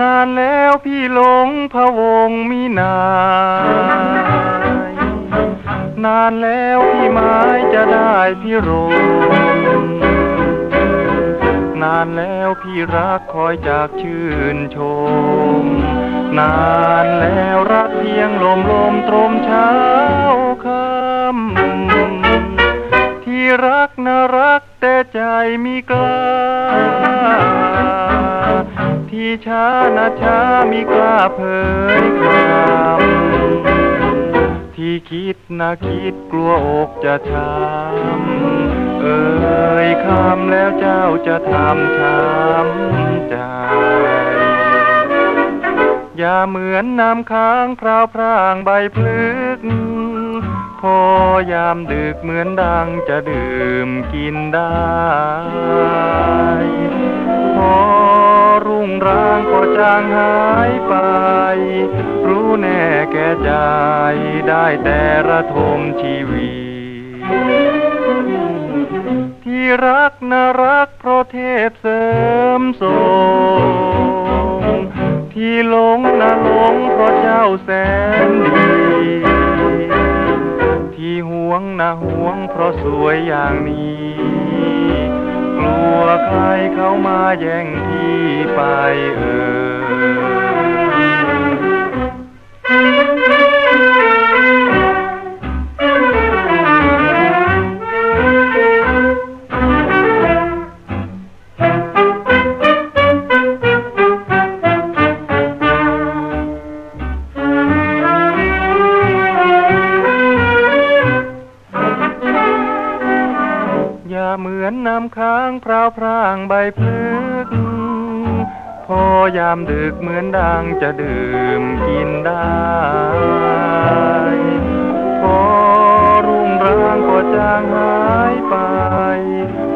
นานแล้วพี่หลงพะวงมินาย นานแล้วพี่ไม้จะได้พี่รง นานแล้วพี่รักคอยจากชื่นชม นานแล้วรักเพียงลมลมตรมเช้าคำที่รักนะรักแต่ใจมีกล้า ที่ช้านะช้ามีกล้าเผยคำที่คิดนะคิดกลัวอกจะช้ำเอ่ยคำแล้วเจ้าจะทำช้ำใจ อย่าเหมือนน้ำค้างพราวพร่างใบพลึกพอยามดึกเหมือนดังจะดื่มกินได้ รุ่างก็จางหายไป รู้แน่แก่ใจได้แต่ระทมชีวิตที่รักนะรักเพราะเทพเสริมทรงที่หลงนะหลงเพราะเจ้าแสนดีที่ห่วงนะห่วงเพราะสวยอย่างนี้ กลัวใครเข้ามาแย่งพี่ ไปเอออย่าเหมือนน้ำค้างพราวพรางใบพลึก พอยามดึกเหมือนดังจะดื่มกินได้พอรุ่งรางก็จางหายไป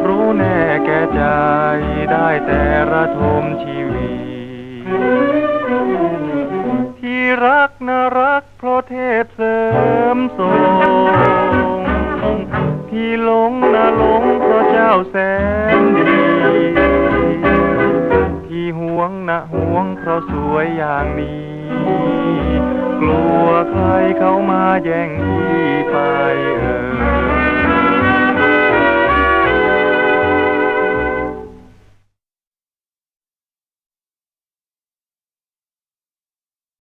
รู้แน่แก่ใจได้แต่ระทมชีวิต ที่รักนะรักเพราะเทพเสริมทรงที่หลงนะหลงเพราะเจ้าแสน ห่วงเพราะสวยอย่างนี้ กลัวใครเขามาแย่งที่ไป